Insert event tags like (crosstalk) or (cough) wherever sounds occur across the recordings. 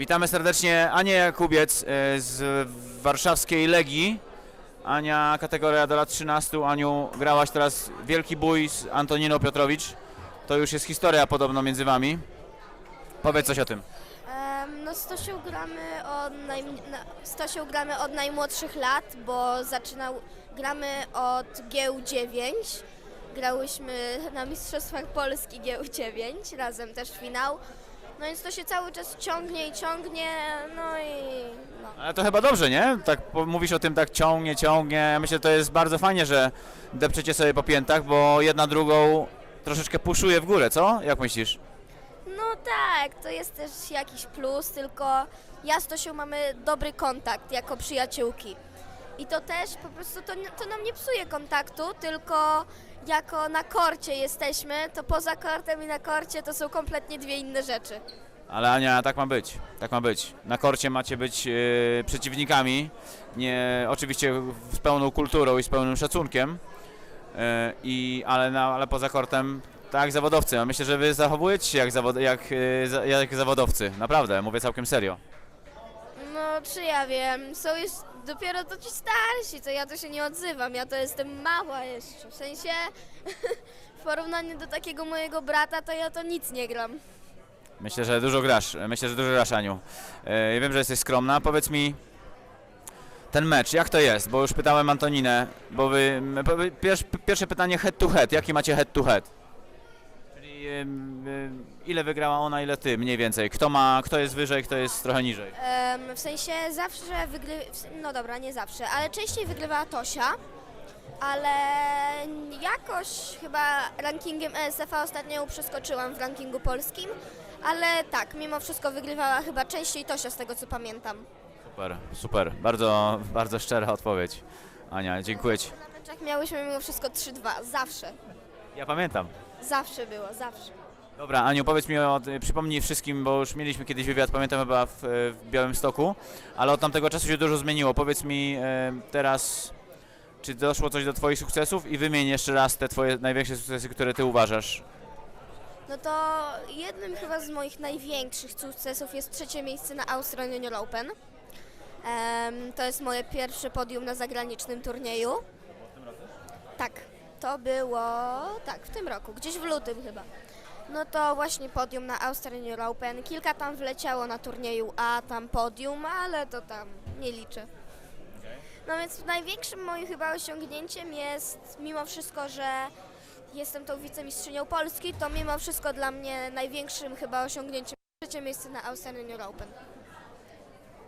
Witamy serdecznie Anię Jakubiec e, z warszawskiej Legii. Ania, kategoria do lat 13. Aniu, grałaś teraz wielki bój z Antoniną Piotrowicz. To już jest historia podobno między wami. Powiedz coś o tym. No z Tosią gramy od, z Tosią gramy od najmłodszych lat, bo zaczynał, gramy od GU9. Grałyśmy na Mistrzostwach Polski GU9, razem też finał. No więc to się cały czas ciągnie i ciągnie, no i no. Ale to chyba dobrze, nie? Tak po- mówisz o tym tak ciągnie, ciągnie. Ja myślę, że to jest bardzo fajnie, że depczecie sobie po piętach, bo jedna drugą troszeczkę puszuje w górę, co? Jak myślisz? No tak, to jest też jakiś plus, tylko ja z Tosią mamy dobry kontakt jako przyjaciółki. I to też po prostu to, to nam nie psuje kontaktu, tylko jako na korcie jesteśmy, to poza kortem i na korcie to są kompletnie dwie inne rzeczy. Ale Ania, tak ma być. Tak ma być. Na korcie macie być e, przeciwnikami, nie, oczywiście z pełną kulturą i z pełnym szacunkiem, e, i, ale, na, ale poza kortem tak zawodowcy. Ja myślę, że wy zachowujecie się jak, zawod, jak, za- jak zawodowcy. Naprawdę, mówię całkiem serio. No czy ja wiem, są już dopiero to ci starsi, to ja to się nie odzywam, ja to jestem mała jeszcze, w sensie (laughs) w porównaniu do takiego mojego brata to ja to nic nie gram. Myślę, że dużo grasz. Myślę, że dużo grasz, Aniu. E, wiem, że jesteś skromna. Powiedz mi, ten mecz, jak to jest? Bo już pytałem Antoninę, bo wy, pierwsze pytanie head to head. Jaki macie head to head? Ile wygrała ona, ile ty, mniej więcej. Kto ma, kto jest wyżej, kto jest trochę niżej? Em, w sensie zawsze wygrywa, no dobra, nie zawsze, ale częściej wygrywała Tosia, ale jakoś chyba rankingiem ESF ostatnio ją przeskoczyłam w rankingu polskim, ale tak, mimo wszystko wygrywała chyba częściej Tosia z tego co pamiętam. Super, super. Bardzo, bardzo szczera odpowiedź. Ania, dziękuję ci. Na meczach miałyśmy mimo wszystko 3-2, zawsze, Ja pamiętam. Zawsze było, zawsze. Dobra, Aniu, powiedz mi, o, przypomnij wszystkim, bo już mieliśmy kiedyś wywiad, pamiętam chyba w, w Białymstoku, ale od tamtego czasu się dużo zmieniło. Powiedz mi e, teraz, czy doszło coś do Twoich sukcesów i wymień jeszcze raz te Twoje największe sukcesy, które Ty uważasz. No to jednym chyba z moich największych sukcesów jest trzecie miejsce na Australian Junior Open. Em, to jest moje pierwsze podium na zagranicznym turnieju. Tak, to było tak, w tym roku, gdzieś w lutym chyba. No to właśnie podium na Australian Open. Kilka tam wleciało na turnieju A, tam podium, ale to tam nie liczę. No więc największym moim chyba osiągnięciem jest mimo wszystko, że jestem tą wicemistrzynią Polski, to mimo wszystko dla mnie największym chyba osiągnięciem trzecie miejsce na Australian Open.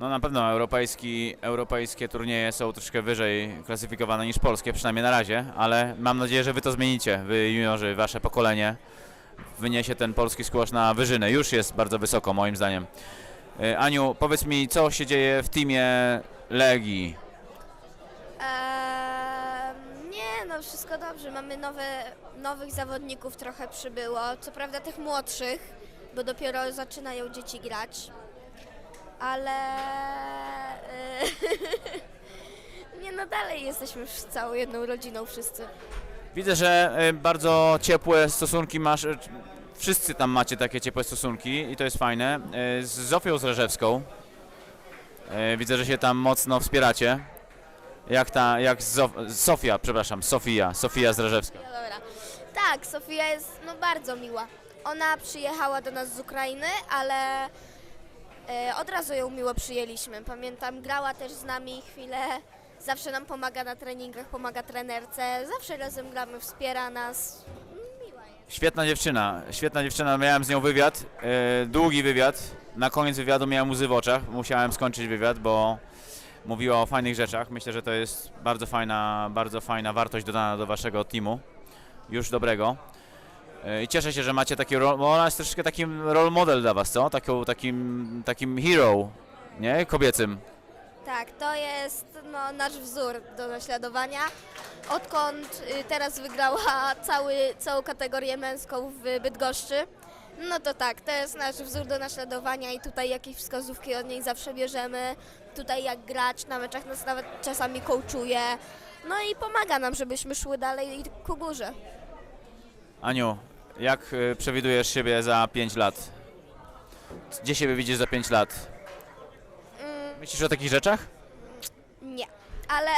No na pewno europejski, europejskie turnieje są troszkę wyżej klasyfikowane niż polskie, przynajmniej na razie, ale mam nadzieję, że Wy to zmienicie, Wy juniorzy, Wasze pokolenie wyniesie ten polski squash na wyżynę. Już jest bardzo wysoko moim zdaniem. E, Aniu, powiedz mi, co się dzieje w teamie Legii? Eee, nie, no wszystko dobrze. Mamy nowe, nowych zawodników trochę przybyło. Co prawda tych młodszych, bo dopiero zaczynają dzieci grać. Ale e, (laughs) nie no dalej jesteśmy już całą jedną rodziną wszyscy. Widzę, że e, bardzo ciepłe stosunki masz. e, Wszyscy tam macie takie ciepłe stosunki i to jest fajne. Z Zofią Zreżewską. e, Widzę, że się tam mocno wspieracie. Jak ta, jak Zof- Sofia, przepraszam, Sofia, Sofia Zreżewska. No dobra. Tak, Sofia jest no, bardzo miła. Ona przyjechała do nas z Ukrainy, ale od razu ją miło przyjęliśmy. Pamiętam, grała też z nami chwilę. Zawsze nam pomaga na treningach, pomaga trenerce. Zawsze razem gramy, wspiera nas. Miła. Świetna dziewczyna, świetna dziewczyna. Miałem z nią wywiad, e, długi wywiad. Na koniec wywiadu miałem łzy w oczach. Musiałem skończyć wywiad, bo mówiła o fajnych rzeczach. Myślę, że to jest bardzo fajna, bardzo fajna wartość dodana do waszego teamu. Już dobrego. E, I cieszę się, że macie taki rol, bo ona jest troszeczkę takim role model dla was, co? Taką, takim, takim hero, nie? Kobiecym. Tak, to jest no, nasz wzór do naśladowania. Odkąd y, teraz wygrała cały, całą kategorię męską w Bydgoszczy, no to tak, to jest nasz wzór do naśladowania i tutaj jakieś wskazówki od niej zawsze bierzemy. Tutaj jak grać, na meczach nas nawet czasami coachuje. No i pomaga nam, żebyśmy szły dalej ku górze. Aniu, jak e, przewidujesz siebie za 5 lat? Gdzie siebie widzisz za 5 lat? Myślisz o takich rzeczach? Nie, ale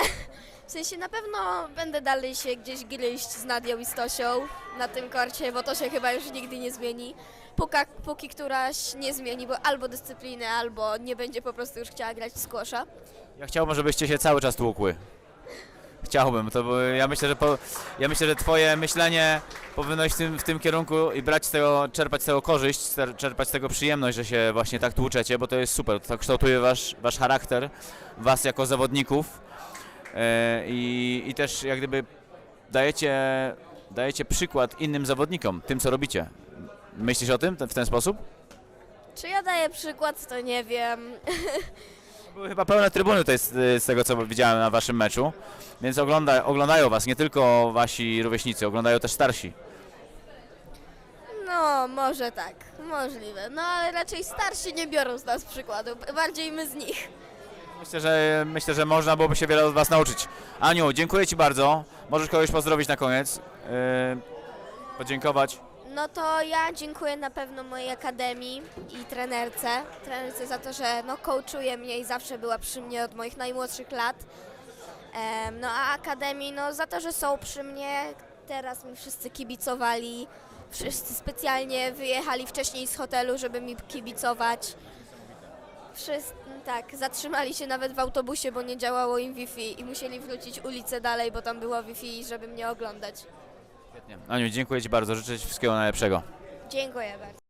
w sensie na pewno będę dalej się gdzieś gryźć z Nadią i Stosią na tym korcie, bo to się chyba już nigdy nie zmieni. Póka, póki któraś nie zmieni, bo albo dyscypliny, albo nie będzie po prostu już chciała grać w squasha. Ja chciałbym, żebyście się cały czas tłukły. Chciałbym, to bo ja myślę, że po, ja myślę, że twoje myślenie powinno iść w tym, w tym kierunku i brać tego, czerpać z tego korzyść, czerpać z tego przyjemność, że się właśnie tak tłuczecie, bo to jest super, to kształtuje wasz, wasz charakter, was jako zawodników e, i, i też jak gdyby dajecie, dajecie przykład innym zawodnikom, tym co robicie. Myślisz o tym w ten sposób? Czy ja daję przykład, to nie wiem. (laughs) Były chyba pełne trybuny tutaj z, z tego, co widziałem na waszym meczu, więc ogląda, oglądają was nie tylko wasi rówieśnicy, oglądają też starsi. No, może tak, możliwe. No ale raczej starsi nie biorą z nas przykładu, bardziej my z nich. Myślę, że myślę, że można byłoby się wiele od was nauczyć. Aniu, dziękuję ci bardzo. Możesz kogoś pozdrowić na koniec. Yy, podziękować. No to ja dziękuję na pewno mojej akademii i trenerce. Trenerce za to, że no, coachuje mnie i zawsze była przy mnie od moich najmłodszych lat. No a akademii no, za to, że są przy mnie. Teraz mi wszyscy kibicowali. Wszyscy specjalnie wyjechali wcześniej z hotelu, żeby mi kibicować. Wszyscy, tak, zatrzymali się nawet w autobusie, bo nie działało im Wi-Fi i musieli wrócić ulicę dalej, bo tam było Wi-Fi, żeby mnie oglądać. Świetnie. Aniu, dziękuję ci bardzo. Życzę ci wszystkiego najlepszego. Dziękuję bardzo.